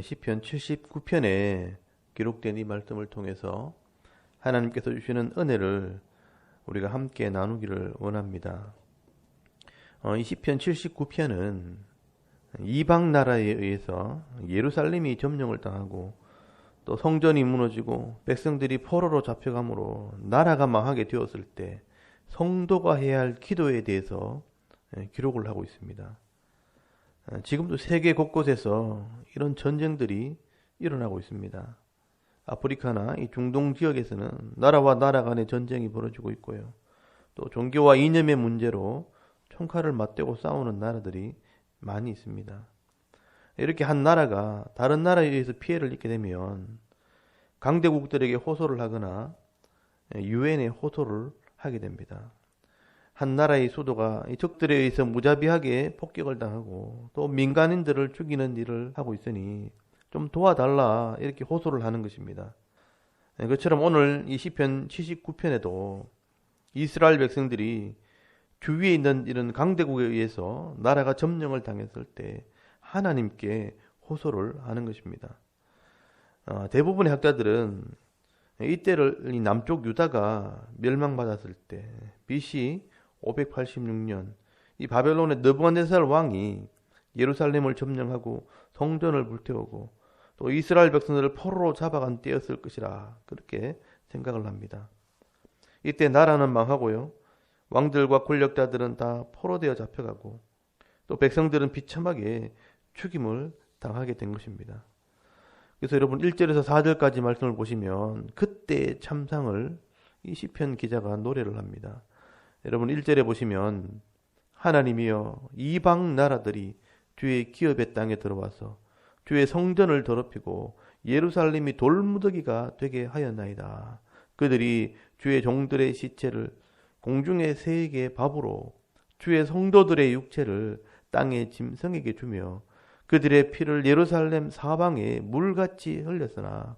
시편 79편에 기록된 이 말씀을 통해서 하나님께서 주시는 은혜를 우리가 함께 나누기를 원합니다. 어, 이 시편 79편은 이방 나라에 의해서 예루살렘이 점령을 당하고 또 성전이 무너지고 백성들이 포로로 잡혀감으로 나라가 망하게 되었을 때 성도가 해야 할 기도에 대해서 예, 기록을 하고 있습니다. 어, 지금도 세계 곳곳에서 이런 전쟁들이 일어나고 있습니다. 아프리카나 이 중동 지역에서는 나라와 나라 간의 전쟁이 벌어지고 있고요. 또 종교와 이념의 문제로 총칼을 맞대고 싸우는 나라들이 많이 있습니다. 이렇게 한 나라가 다른 나라에 의해서 피해를 입게 되면 강대국들에게 호소를 하거나 유엔에 호소를 하게 됩니다. 한 나라의 수도가 적들에 의해서 무자비하게 폭격을 당하고 또 민간인들을 죽이는 일을 하고 있으니 좀 도와달라 이렇게 호소를 하는 것입니다. 네, 그처럼 오늘 이 시편 79편에도 이스라엘 백성들이 주위에 있는 이런 강대국에 의해서 나라가 점령을 당했을 때 하나님께 호소를 하는 것입니다. 어, 대부분의 학자들은 이때를 남쪽 유다가 멸망받았을 때 BC 586년 이 바벨론의 느부갓네살 왕이 예루살렘을 점령하고 성전을 불태우고 또 이스라엘 백성들을 포로로 잡아간 때였을 것이라 그렇게 생각을 합니다. 이때 나라는 망하고요. 왕들과 권력자들은 다 포로되어 잡혀가고 또 백성들은 비참하게 죽임을 당하게 된 것입니다. 그래서 여러분 1절에서 4절까지 말씀을 보시면 그때 참상을 이 시편 기자가 노래를 합니다. 여러분 1절에 보시면 하나님이여 이방 나라들이 주의 기업의 땅에 들어와서 주의 성전을 더럽히고 예루살렘이 돌무더기가 되게 하였나이다. 그들이 주의 종들의 시체를 공중의 새에게 밥으로 주의 성도들의 육체를 땅의 짐승에게 주며 그들의 피를 예루살렘 사방에 물같이 흘렸으나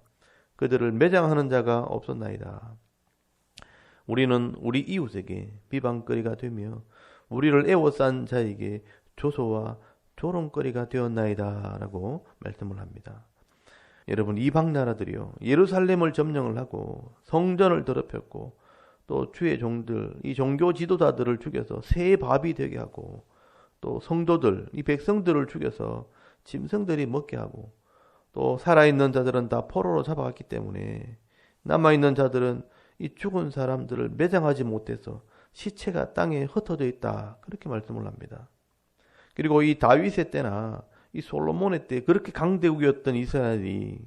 그들을 매장하는 자가 없었나이다. 우리는 우리 이웃에게 비방거리가 되며 우리를 애워싼 자에게 조소와 조롱거리가 되었나이다 라고 말씀을 합니다. 여러분 이방 나라들이요 예루살렘을 점령을 하고 성전을 더럽혔고 또 주의 종들 이 종교 지도자들을 죽여서 새 밥이 되게 하고 또 성도들 이 백성들을 죽여서 짐승들이 먹게 하고 또 살아있는 자들은 다 포로로 잡아갔기 때문에 남아있는 자들은 이 죽은 사람들을 매장하지 못해서 시체가 땅에 흩어져 있다. 그렇게 말씀을 합니다. 그리고 이 다윗의 때나 이 솔로몬의 때 그렇게 강대국이었던 이스라엘이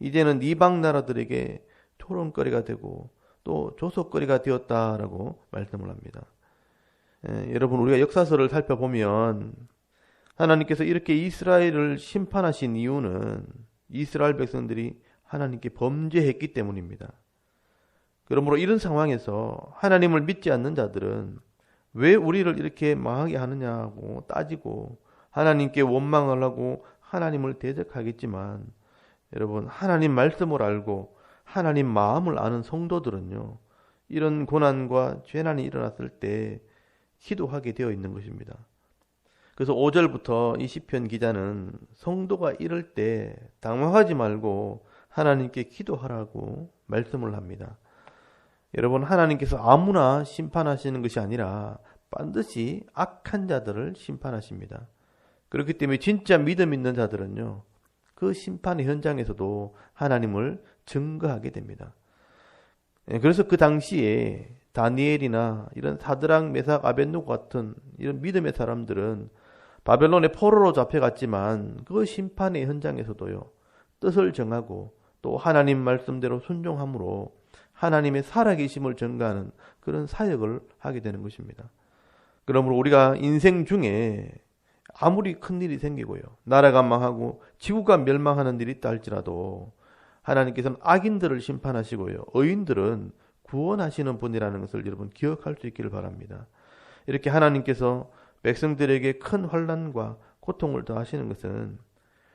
이제는 이방 나라들에게 토론거리가 되고 또 조속거리가 되었다라고 말씀을 합니다. 예, 여러분 우리가 역사서를 살펴보면 하나님께서 이렇게 이스라엘을 심판하신 이유는 이스라엘 백성들이 하나님께 범죄했기 때문입니다. 그러므로 이런 상황에서 하나님을 믿지 않는 자들은 왜 우리를 이렇게 망하게 하느냐고 따지고 하나님께 원망을 하고 하나님을 대적하겠지만 여러분 하나님 말씀을 알고 하나님 마음을 아는 성도들은요 이런 고난과 죄난이 일어났을 때 기도하게 되어 있는 것입니다. 그래서 5절부터 이 시편 기자는 성도가 이럴 때 당황하지 말고 하나님께 기도하라고 말씀을 합니다. 여러분 하나님께서 아무나 심판하시는 것이 아니라 반드시 악한 자들을 심판하십니다. 그렇기 때문에 진짜 믿음 있는 자들은요. 그 심판의 현장에서도 하나님을 증거하게 됩니다. 예, 그래서 그 당시에 다니엘이나 이런 사드랑 메삭 아벤노 같은 이런 믿음의 사람들은 바벨론의 포로로 잡혀갔지만 그 심판의 현장에서도요. 뜻을 정하고 또 하나님 말씀대로 순종함으로 하나님의 살아계심을 증가하는 그런 사역을 하게 되는 것입니다. 그러므로 우리가 인생 중에 아무리 큰 일이 생기고요. 나라가 망하고 지구가 멸망하는 일이 있다 할지라도 하나님께서는 악인들을 심판하시고요. 의인들은 구원하시는 분이라는 것을 여러분 기억할 수 있기를 바랍니다. 이렇게 하나님께서 백성들에게 큰 환란과 고통을 더하시는 것은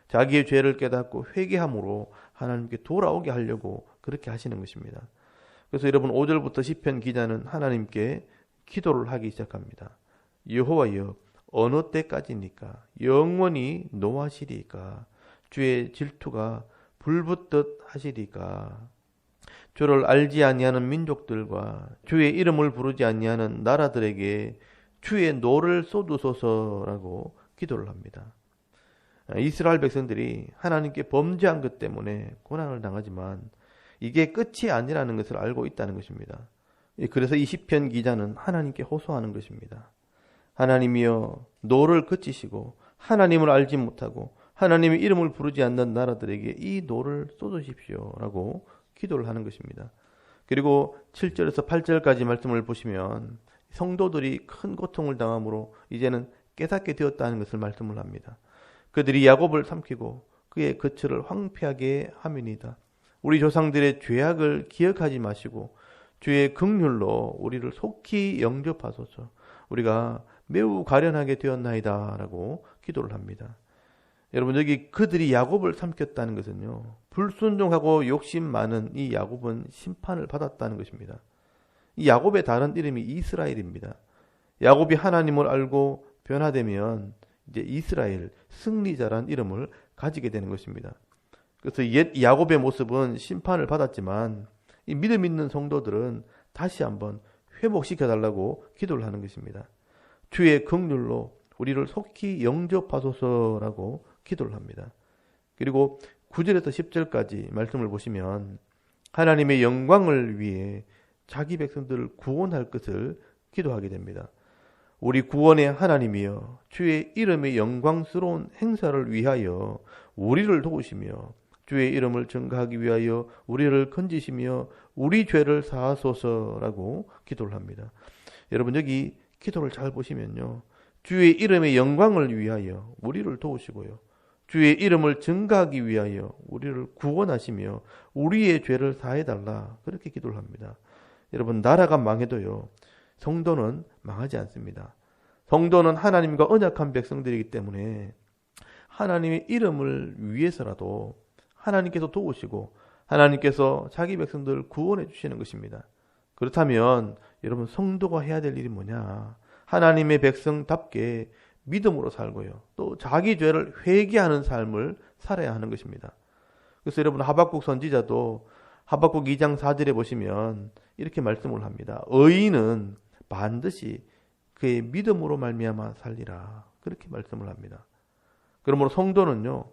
자기의 죄를 깨닫고 회개함으로 하나님께 돌아오게 하려고 그렇게 하시는 것입니다. 그래서 여러분 5절부터 시편 기자는 하나님께 기도를 하기 시작합니다. 여호와여 어느 때까지니까 영원히 노하시리까 주의 질투가 불붙듯 하시리까 주를 알지 아니하는 민족들과 주의 이름을 부르지 아니하는 나라들에게 주의 노를 쏟으소서라고 기도를 합니다. 이스라엘 백성들이 하나님께 범죄한 것 때문에 고난을 당하지만 이게 끝이 아니라는 것을 알고 있다는 것입니다. 그래서 이 시편 기자는 하나님께 호소하는 것입니다. 하나님이여 노를 그치시고 하나님을 알지 못하고 하나님의 이름을 부르지 않는 나라들에게 이 노를 쏟으십시오라고 기도를 하는 것입니다. 그리고 7절에서 8절까지 말씀을 보시면 성도들이 큰 고통을 당함으로 이제는 깨닫게 되었다는 것을 말씀을 합니다. 그들이 야곱을 삼키고 그의 거처를 황폐하게 하면이다. 우리 조상들의 죄악을 기억하지 마시고 주의 극률로 우리를 속히 영접하소서. 우리가 매우 가련하게 되었나이다라고 기도를 합니다. 여러분 여기 그들이 야곱을 삼켰다는 것은요. 불순종하고 욕심 많은 이 야곱은 심판을 받았다는 것입니다. 이 야곱의 다른 이름이 이스라엘입니다. 야곱이 하나님을 알고 변화되면 이제 이스라엘 승리자란 이름을 가지게 되는 것입니다. 그래서 옛 야곱의 모습은 심판을 받았지만 이 믿음 있는 성도들은 다시 한번 회복시켜 달라고 기도를 하는 것입니다. 주의 긍휼로 우리를 속히 영접하소서라고 기도를 합니다. 그리고 9절에서 10절까지 말씀을 보시면 하나님의 영광을 위해 자기 백성들을 구원할 것을 기도하게 됩니다. 우리 구원의 하나님이여 주의 이름의 영광스러운 행사를 위하여 우리를 도우시며 주의 이름을 증가하기 위하여 우리를 건지시며 우리 죄를 사하소서라고 기도를 합니다. 여러분 여기 기도를 잘 보시면요. 주의 이름의 영광을 위하여 우리를 도우시고요. 주의 이름을 증가하기 위하여 우리를 구원하시며 우리의 죄를 사해달라. 그렇게 기도를 합니다. 여러분, 나라가 망해도요, 성도는 망하지 않습니다. 성도는 하나님과 언약한 백성들이기 때문에 하나님의 이름을 위해서라도 하나님께서 도우시고 하나님께서 자기 백성들을 구원해 주시는 것입니다. 그렇다면 여러분 성도가 해야 될 일이 뭐냐? 하나님의 백성답게 믿음으로 살고요. 또 자기 죄를 회개하는 삶을 살아야 하는 것입니다. 그래서 여러분 하박국 선지자도 하박국 2장 4절에 보시면 이렇게 말씀을 합니다. 의인은 반드시 그의 믿음으로 말미암아 살리라. 그렇게 말씀을 합니다. 그러므로 성도는요.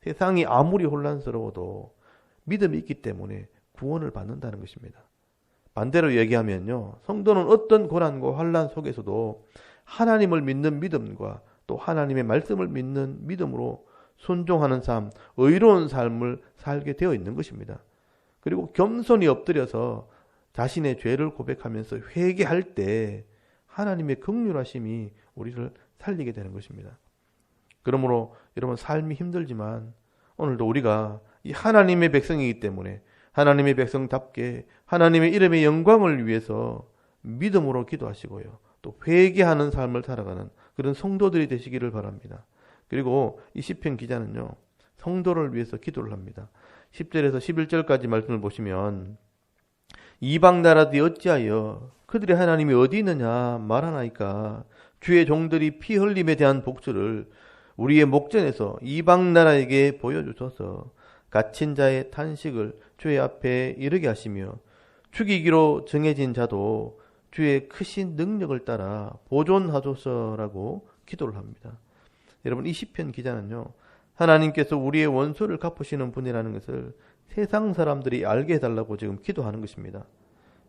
세상이 아무리 혼란스러워도 믿음이 있기 때문에 구원을 받는다는 것입니다. 반대로 얘기하면요. 성도는 어떤 고난과 환란 속에서도 하나님을 믿는 믿음과 또 하나님의 말씀을 믿는 믿음으로 순종하는 삶, 의로운 삶을 살게 되어 있는 것입니다. 그리고 겸손히 엎드려서 자신의 죄를 고백하면서 회개할 때 하나님의 극률하심이 우리를 살리게 되는 것입니다. 그러므로 여러분 삶이 힘들지만 오늘도 우리가 이 하나님의 백성이기 때문에 하나님의 백성답게 하나님의 이름의 영광을 위해서 믿음으로 기도하시고요. 또 회개하는 삶을 살아가는 그런 성도들이 되시기를 바랍니다. 그리고 이 시편 기자는요. 성도를 위해서 기도를 합니다. 10절에서 11절까지 말씀을 보시면 이방 나라들이 어찌하여 그들의 하나님이 어디 있느냐 말하나이까 주의 종들이 피 흘림에 대한 복수를 우리의 목전에서 이방 나라에게 보여주셔서 갇힌 자의 탄식을 주의 앞에 이르게 하시며 죽이기로 정해진 자도 주의 크신 능력을 따라 보존하소서라고 기도를 합니다. 여러분 이 시편 기자는요. 하나님께서 우리의 원수를 갚으시는 분이라는 것을 세상 사람들이 알게 해달라고 지금 기도하는 것입니다.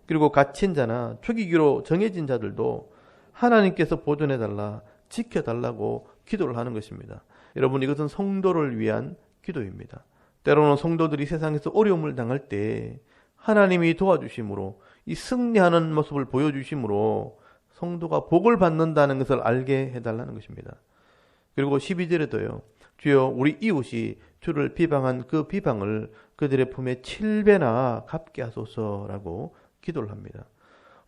그리고 갇힌 자나 죽이기로 정해진 자들도 하나님께서 보존해달라, 지켜달라고 기도를 하는 것입니다. 여러분 이것은 성도를 위한 기도입니다. 때로는 성도들이 세상에서 어려움을 당할 때 하나님이 도와주심으로 이 승리하는 모습을 보여주심으로 성도가 복을 받는다는 것을 알게 해달라는 것입니다. 그리고 12절에도요. 주여 우리 이웃이 주를 비방한 그 비방을 그들의 품에 7배나 갚게 하소서라고 기도를 합니다.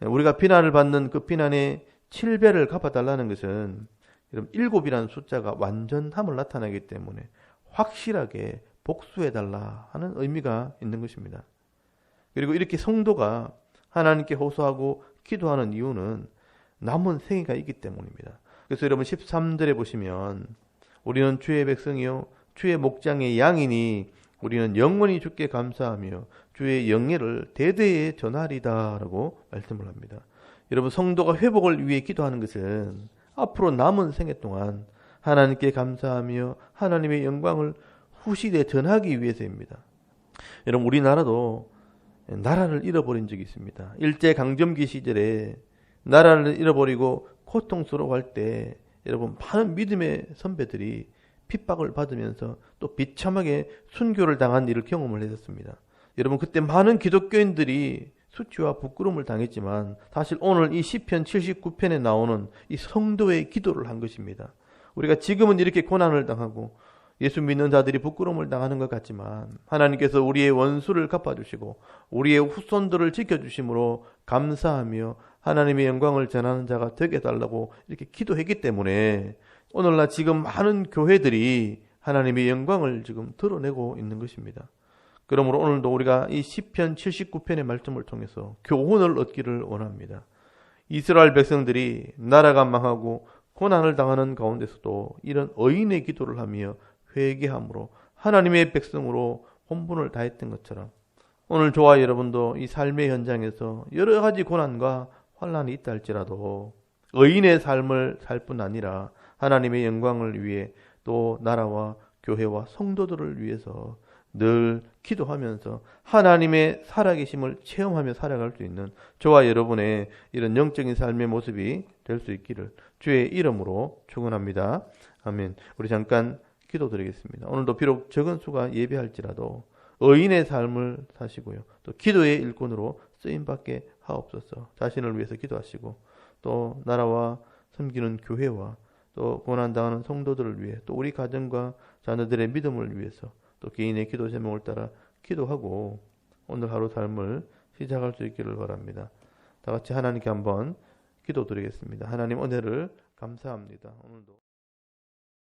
우리가 비난을 받는 그 비난의 7배를 갚아달라는 것은 여러분 7이라는 숫자가 완전함을 나타내기 때문에 확실하게 복수해 달라 하는 의미가 있는 것입니다. 그리고 이렇게 성도가 하나님께 호소하고 기도하는 이유는 남은 생애가 있기 때문입니다. 그래서 여러분 13절에 보시면 우리는 주의 백성이요 주의 목장의 양이니 우리는 영원히 주께 감사하며 주의 영예를 대대에 전하리다라고 말씀을 합니다. 여러분 성도가 회복을 위해 기도하는 것은 앞으로 남은 생애 동안 하나님께 감사하며 하나님의 영광을 후시대 전하기 위해서입니다. 여러분 우리나라도 나라를 잃어버린 적이 있습니다. 일제 강점기 시절에 나라를 잃어버리고 고통스러워할 때 여러분 많은 믿음의 선배들이 핍박을 받으면서 또 비참하게 순교를 당한 일을 경험을 했었습니다. 여러분 그때 많은 기독교인들이 수치와 부끄러움을 당했지만 사실 오늘 이 시편 79편에 나오는 이 성도의 기도를 한 것입니다. 우리가 지금은 이렇게 고난을 당하고 예수 믿는 자들이 부끄러움을 당하는 것 같지만 하나님께서 우리의 원수를 갚아주시고 우리의 후손들을 지켜주심으로 감사하며 하나님의 영광을 전하는 자가 되게 해달라고 이렇게 기도했기 때문에 오늘날 지금 많은 교회들이 하나님의 영광을 지금 드러내고 있는 것입니다. 그러므로 오늘도 우리가 이 시편 79편의 말씀을 통해서 교훈을 얻기를 원합니다. 이스라엘 백성들이 나라가 망하고 고난을 당하는 가운데서도 이런 의인의 기도를 하며 회개함으로 하나님의 백성으로 본분을 다했던 것처럼 오늘 저와 여러분도 이 삶의 현장에서 여러 가지 고난과 환란이 있다 할지라도 의인의 삶을 살 뿐 아니라 하나님의 영광을 위해 또 나라와 교회와 성도들을 위해서 늘 기도하면서 하나님의 살아계심을 체험하며 살아갈 수 있는 저와 여러분의 이런 영적인 삶의 모습이 될 수 있기를 주의 이름으로 축원합니다. 아멘. 우리 잠깐 기도드리겠습니다. 오늘도 비록 적은 수가 예배할지라도 의인의 삶을 사시고요. 또 기도의 일꾼으로 쓰임 받게 하옵소서. 자신을 위해서 기도하시고 또 나라와 섬기는 교회와 또 고난 당하는 성도들을 위해 또 우리 가정과 자녀들의 믿음을 위해서 또 개인의 기도 제목을 따라 기도하고 오늘 하루 삶을 시작할 수 있기를 바랍니다. 다 같이 하나님께 한번 기도드리겠습니다. 하나님 은혜를 감사합니다. 오늘도